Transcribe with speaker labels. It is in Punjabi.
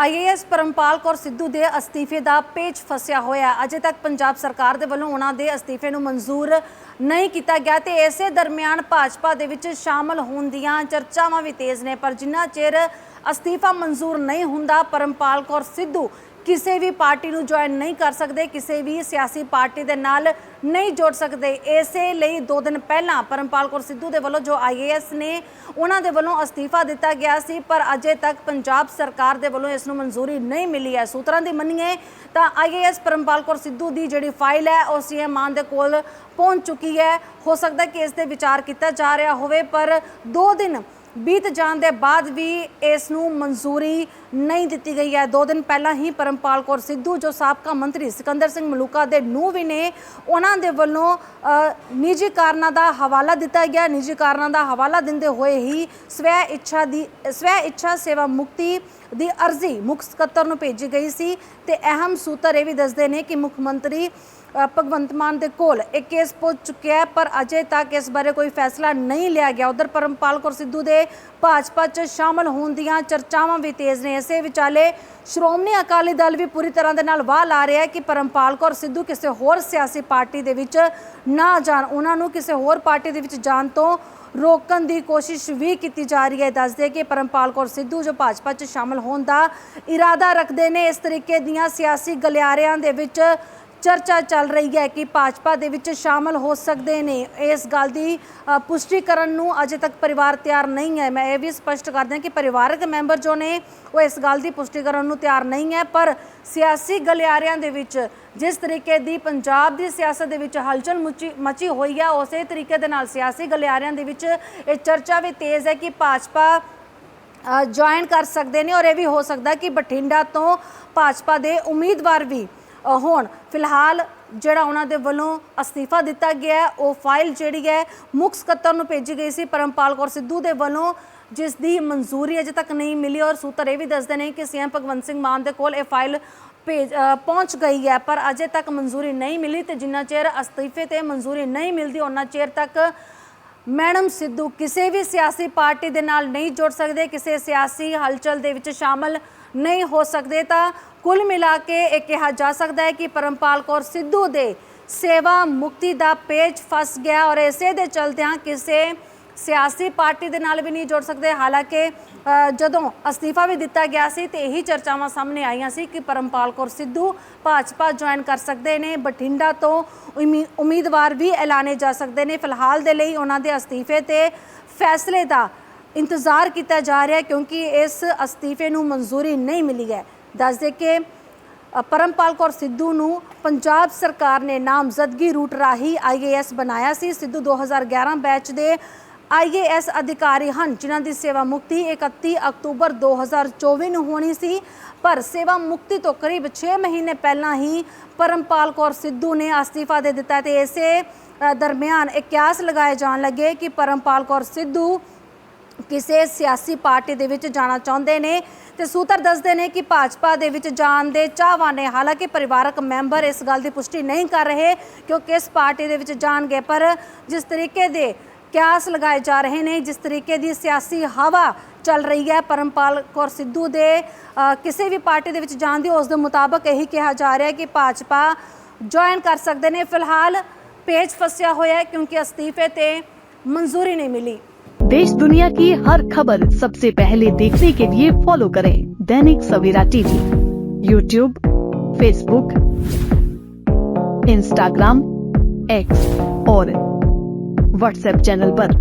Speaker 1: ਆਈਏਐਸ ਪਰਮਪਾਲ ਕੌਰ ਸਿੱਧੂ ਦੇ ਅਸਤੀਫੇ ਦਾ ਪੇਚ ਫਸਿਆ ਹੋਇਆ ਅਜੇ ਤੱਕ ਪੰਜਾਬ ਸਰਕਾਰ ਦੇ ਵੱਲੋਂ ਉਹਨਾਂ ਦੇ ਅਸਤੀਫੇ ਨੂੰ ਮਨਜ਼ੂਰ ਨਹੀਂ ਕੀਤਾ ਗਿਆ ਤੇ ਇਸੇ ਦਰਮਿਆਨ ਭਾਜਪਾ ਦੇ ਵਿੱਚ ਸ਼ਾਮਲ ਹੋਣ ਦੀਆਂ ਚਰਚਾਵਾਂ ਵੀ ਤੇਜ਼ ਨੇ, ਪਰ ਜਿੰਨਾ ਚਿਰ ਅਸਤੀਫਾ ਮਨਜ਼ੂਰ ਨਹੀਂ ਹੁੰਦਾ, ਪਰਮਪਾਲ ਕੌਰ ਸਿੱਧੂ ਕਿਸੇ ਵੀ ਪਾਰਟੀ ਨੂੰ ਜੁਆਇਨ ਨਹੀਂ ਕਰ ਸਕਦੇ, ਕਿਸੇ ਵੀ ਸਿਆਸੀ ਪਾਰਟੀ ਦੇ ਨਾਲ ਨਹੀਂ ਜੋੜ ਸਕਦੇ। ਇਸੇ ਲਈ 2 ਦਿਨ ਪਹਿਲਾਂ ਪਰਮਪਾਲ ਕੌਰ ਸਿੱਧੂ ਦੇ ਵੱਲੋਂ ਜੋ ਆਈਏਐਸ ਨੇ, ਉਹਨਾਂ ਦੇ ਵੱਲੋਂ ਅਸਤੀਫਾ ਦਿੱਤਾ ਗਿਆ ਸੀ, ਪਰ ਅਜੇ ਤੱਕ ਪੰਜਾਬ ਸਰਕਾਰ ਦੇ ਵੱਲੋਂ ਇਸ ਨੂੰ ਮਨਜ਼ੂਰੀ ਨਹੀਂ ਮਿਲੀ ਹੈ। ਸੂਤਰਾਂ ਦੀ ਮੰਨੀਏ ਤਾਂ ਆਈਏਐਸ ਪਰਮਪਾਲ ਕੌਰ ਸਿੱਧੂ ਦੀ ਜਿਹੜੀ ਫਾਈਲ ਹੈ, ਉਹ ਸੀਐਮ ਮਾਨ ਦੇ ਕੋਲ ਪਹੁੰਚ ਚੁੱਕੀ ਹੈ। ਹੋ ਸਕਦਾ ਕਿ ਇਸ ਤੇ ਵਿਚਾਰ ਕੀਤਾ ਜਾ ਰਿਹਾ ਹੋਵੇ, ਪਰ 2 ਦਿਨ ਬੀਤ ਜਾਣ ਦੇ ਬਾਅਦ ਵੀ ਇਸ ਨੂੰ ਮਨਜ਼ੂਰੀ ਨਹੀਂ ਦਿੱਤੀ ਗਈ ਹੈ। ਦੋ ਦਿਨ ਪਹਿਲਾਂ ਹੀ ਪਰਮਪਾਲ ਕੌਰ ਸਿੱਧੂ, ਜੋ ਸਾਬਕਾ ਮੰਤਰੀ ਸਿਕੰਦਰ ਸਿੰਘ ਮਲੂਕਾ ਦੇ ਨੂੰ ਵੀ ਨੇ, ਉਹਨਾਂ ਦੇ ਵੱਲੋਂ ਨਿੱਜੀ ਕਾਰਨਾਂ ਦਾ ਹਵਾਲਾ ਦਿੱਤਾ ਗਿਆ। ਨਿੱਜੀ ਕਾਰਨਾਂ ਦਾ ਹਵਾਲਾ ਦਿੰਦੇ ਹੋਏ ਹੀ ਸਵੈ ਇੱਛਾ ਦੀ, ਸਵੈ ਇੱਛਾ ਸੇਵਾ ਮੁਕਤੀ ਦੀ ਅਰਜ਼ੀ ਮੁੱਖ ਸਕੱਤਰ ਨੂੰ ਭੇਜੀ ਗਈ ਸੀ ਤੇ ਅਹਿਮ ਸੂਤਰ ਇਹ ਵੀ ਦੱਸਦੇ ਨੇ ਕਿ ਮੁੱਖ ਮੰਤਰੀ ਭਗਵੰਤ ਮਾਨ ਦੇ ਕੋਲ ਇਹ ਕੇਸ ਪਹੁੰਚ ਚੁੱਕਿਆ ਹੈ, ਪਰ ਅਜੇ ਤੱਕ ਇਸ ਬਾਰੇ ਕੋਈ ਫੈਸਲਾ ਨਹੀਂ ਲਿਆ ਗਿਆ। ਉਧਰ ਪਰਮਪਾਲ ਕੌਰ ਸਿੱਧੂ ਦੇ ਭਾਜਪਾ 'ਚ ਸ਼ਾਮਲ ਹੋਣ ਦੀਆਂ ਚਰਚਾਵਾਂ ਵੀ ਤੇਜ਼ ਨੇ। ਇਸੇ ਵਿਚਾਲੇ ਸ਼੍ਰੋਮਣੀ ਅਕਾਲੀ ਦਲ ਵੀ ਪੂਰੀ ਤਰ੍ਹਾਂ ਦੇ ਨਾਲ ਵਾਹ ਲਾ ਰਿਹਾ ਹੈ ਕਿ ਪਰਮਪਾਲ ਕੌਰ ਸਿੱਧੂ ਕਿਸੇ ਹੋਰ ਸਿਆਸੀ ਪਾਰਟੀ ਦੇ ਵਿੱਚ ਨਾ ਜਾਣ। ਉਹਨਾਂ ਨੂੰ ਕਿਸੇ ਹੋਰ ਪਾਰਟੀ ਦੇ ਵਿੱਚ ਜਾਣ ਤੋਂ ਰੋਕਣ ਦੀ ਕੋਸ਼ਿਸ਼ ਵੀ ਕੀਤੀ ਜਾ ਰਹੀ ਹੈ। ਦੱਸਦੇ ਕਿ ਪਰਮਪਾਲ ਕੌਰ ਸਿੱਧੂ ਜੋ ਭਾਜਪਾ 'ਚ ਸ਼ਾਮਲ ਹੋਣ ਦਾ ਇਰਾਦਾ ਰੱਖਦੇ ਨੇ, ਇਸ ਤਰੀਕੇ ਦੀਆਂ ਸਿਆਸੀ ਗਲਿਆਰਿਆਂ ਦੇ ਵਿੱਚ ਚਰਚਾ ਚੱਲ ਰਹੀ ਹੈ ਕਿ ਭਾਜਪਾ ਦੇ ਵਿੱਚ ਸ਼ਾਮਲ ਹੋ ਸਕਦੇ ਨੇ। ਇਸ ਗੱਲ ਦੀ ਪੁਸ਼ਟੀ ਕਰਨ ਨੂੰ ਅਜੇ ਤੱਕ ਪਰਿਵਾਰ ਤਿਆਰ ਨਹੀਂ ਹੈ। ਮੈਂ ਇਹ ਵੀ ਸਪਸ਼ਟ ਕਰ ਦਿਆਂ ਕਿ ਪਰਿਵਾਰਕ ਮੈਂਬਰ ਜੋ ਨੇ, ਉਹ ਇਸ ਗੱਲ ਦੀ ਪੁਸ਼ਟੀ ਕਰਨ ਨੂੰ ਤਿਆਰ ਨਹੀਂ ਹੈ। ਪਰ ਸਿਆਸੀ ਗਲਿਆਰਿਆਂ ਦੇ ਵਿੱਚ, ਜਿਸ ਤਰੀਕੇ ਦੀ ਪੰਜਾਬ ਦੀ ਸਿਆਸਤ ਦੇ ਵਿੱਚ ਹਲਚਲ ਮਚੀ ਮਚੀ ਹੋਈ ਹੈ ਉਸੇ ਤਰੀਕੇ ਦੇ ਨਾਲ ਸਿਆਸੀ ਗਲਿਆਰਿਆਂ ਦੇ ਵਿੱਚ ਇਹ ਚਰਚਾ ਵੀ ਤੇਜ਼ ਹੈ ਕਿ ਭਾਜਪਾ ਜੁਆਇਨ ਕਰ ਸਕਦੇ ਨੇ। ਔਰ ਇਹ ਵੀ ਹੋ ਸਕਦਾ ਕਿ ਬਠਿੰਡਾ ਤੋਂ ਭਾਜਪਾ ਦੇ ਉਮੀਦਵਾਰ ਵੀ ਹੋਣ ਫਿਲਹਾਲ ਜਿਹੜਾ ਉਹਨਾਂ ਦੇ ਵੱਲੋਂ ਅਸਤੀਫਾ ਦਿੱਤਾ ਗਿਆ ਉਹ ਫਾਈਲ ਜਿਹੜੀ ਹੈ ਮੁੱਖ ਸਕੱਤਰ ਨੂੰ ਭੇਜੀ ਗਈ ਸੀ, ਪਰਮਪਾਲ ਕੌਰ ਸਿੱਧੂ ਦੇ ਵੱਲੋਂ, ਜਿਸ ਦੀ ਮਨਜ਼ੂਰੀ ਅਜੇ ਤੱਕ ਨਹੀਂ ਮਿਲੀ ਔਰ ਸੂਤਰ ਇਹ ਵੀ ਦੱਸਦੇ ਨੇ ਕਿ ਸੀਐਮ ਭਗਵੰਤ ਸਿੰਘ ਮਾਨ ਦੇ ਕੋਲ ਇਹ ਫਾਈਲ ਭੇਜ ਪਹੁੰਚ ਗਈ ਹੈ, ਪਰ ਅਜੇ ਤੱਕ ਮਨਜ਼ੂਰੀ ਨਹੀਂ ਮਿਲੀ ਤੇ ਜਿੰਨਾ ਚਿਰ ਅਸਤੀਫੇ ਤੇ ਮਨਜ਼ੂਰੀ ਨਹੀਂ ਮਿਲਦੀ ਉਹਨਾਂ ਚਿਰ ਤੱਕ ਮੈਡਮ ਸਿੱਧੂ ਕਿਸੇ ਵੀ ਸਿਆਸੀ ਪਾਰਟੀ ਦੇ ਨਾਲ ਨਹੀਂ ਜੁੜ ਸਕਦੇ, ਕਿਸੇ ਸਿਆਸੀ ਹਲਚਲ ਦੇ ਵਿੱਚ ਸ਼ਾਮਲ ਨਹੀਂ ਹੋ ਸਕਦੇ, ਤਾਂ ਕੁੱਲ ਮਿਲਾ ਕੇ ਇਹ ਕਿਹਾ ਜਾ ਸਕਦਾ ਹੈ ਕਿ ਪਰਮਪਾਲ ਕੌਰ ਸਿੱਧੂ ਦੇ ਸੇਵਾ ਮੁਕਤੀ ਦਾ ਪੇਜ ਫਸ ਗਿਆ ਔਰ ਇਸੇ ਦੇ ਚਲਦਿਆਂ ਕਿਸੇ ਸਿਆਸੀ ਪਾਰਟੀ ਦੇ ਨਾਲ ਵੀ ਨਹੀਂ ਜੁੜ ਸਕਦੇ। ਹਾਲਾਂਕਿ ਜਦੋਂ ਅਸਤੀਫਾ ਵੀ ਦਿੱਤਾ ਗਿਆ ਸੀ ਤੇ ਇਹੀ ਚਰਚਾਵਾਂ ਸਾਹਮਣੇ ਆਈਆਂ ਸੀ ਕਿ ਪਰਮਪਾਲ ਕੌਰ ਸਿੱਧੂ ਭਾਜਪਾ ਜੁਆਇਨ ਕਰ ਸਕਦੇ ਨੇ। ਬਠਿੰਡਾ ਤੋਂ ਉਮੀਦਵਾਰ ਵੀ ਐਲਾਨੇ ਜਾ ਸਕਦੇ ਨੇ। ਫਿਲਹਾਲ ਦੇ ਲਈ ਉਹਨਾਂ ਦੇ ਅਸਤੀਫੇ ਤੇ ਫੈਸਲੇ ਦਾ ਇੰਤਜ਼ਾਰ ਕੀਤਾ ਜਾ ਰਿਹਾ ਕਿਉਂਕਿ ਇਸ ਅਸਤੀਫੇ ਨੂੰ ਮਨਜ਼ੂਰੀ ਨਹੀਂ ਮਿਲੀ ਹੈ। ਦੱਸਦੇ ਕਿ ਅ, ਪਰਮਪਾਲ ਕੌਰ ਸਿੱਧੂ ਨੂੰ ਪੰਜਾਬ ਸਰਕਾਰ ਨੇ ਨਾਮਜ਼ਦਗੀ ਰੂਟ ਰਾਹੀਂ ਆਈਏਐਸ ਬਣਾਇਆ ਸੀ। ਸਿੱਧੂ 2011 ਬੈਚ ਦੇ ਆਈਏਐਸ ਅਧਿਕਾਰੀ ਹਨ, ਜਿਨ੍ਹਾਂ ਦੀ ਸੇਵਾ ਮੁਕਤੀ 31 ਅਕਤੂਬਰ 2024 ਨੂੰ ਹੋਣੀ ਸੀ, ਪਰ ਸੇਵਾ ਮੁਕਤੀ ਤੋਂ ਕਰੀਬ 6 ਮਹੀਨੇ ਪਹਿਲਾਂ ਹੀ ਪਰਮਪਾਲ ਕੌਰ ਸਿੱਧੂ ਨੇ ਅਸਤੀਫਾ ਦੇ ਦਿੱਤਾ ਤੇ ਇਸੇ ਦਰਮਿਆਨ ਇਹ ਕਿਆਸ ਲਗਾਏ ਜਾਣ ਲੱਗੇ ਕਿ ਪਰਮਪਾਲ ਕੌਰ ਸਿੱਧੂ ਕਿਸੇ ਸਿਆਸੀ ਪਾਰਟੀ ਦੇ ਵਿੱਚ ਜਾਣਾ ਚਾਹੁੰਦੇ ਨੇ ਤੇ ਸੂਤਰ ਦੱਸਦੇ ਨੇ ਕਿ ਭਾਜਪਾ ਦੇ ਵਿੱਚ ਜਾਣ ਦੇ ਚਾਹਵਾਨ ਨੇ। ਹਾਲਾਂਕਿ ਪਰਿਵਾਰਕ ਮੈਂਬਰ ਇਸ ਗੱਲ ਦੀ ਪੁਸ਼ਟੀ ਨਹੀਂ ਕਰ ਰਹੇ ਕਿ ਉਹ ਕਿਸ ਪਾਰਟੀ ਦੇ ਵਿੱਚ ਜਾਣਗੇ, ਪਰ ਜਿਸ ਤਰੀਕੇ ਦੇ ਕਿਆਸ ਲਗਾਏ ਜਾ ਰਹੇ ਨੇ ਜਿਸ ਤਰੀਕੇ ਦੀ ਸਿਆਸੀ ਹਵਾ ਚੱਲ ਰਹੀ ਹੈ ਪਰਮਪਾਲ ਕੌਰ ਸਿੱਧੂ ਦੇ ਅ, ਕਿਸੇ ਵੀ ਪਾਰਟੀ ਦੇ ਵਿੱਚ ਜਾਣ ਦੀ ਉਸ ਦੇ ਮੁਤਾਬਕ ਇਹੀ ਕਿਹਾ ਜਾ ਰਿਹਾ ਹੈ ਕਿ ਭਾਜਪਾ ਜੁਆਇਨ ਕਰ ਸਕਦੇ ਨੇ ਫਿਲਹਾਲ ਪੇਜ ਫਸਿਆ ਹੋਇਆ ਹੈ ਕਿਉਂਕਿ ਅਸਤੀਫੇ ਤੇ ਮਨਜ਼ੂਰੀ ਨਹੀਂ ਮਿਲੀ
Speaker 2: देश दुनिया की हर खबर सबसे पहले देखने के लिए फॉलो करें Dainik Savera TV YouTube Facebook Instagram X और व्हाट्सएप चैनल पर।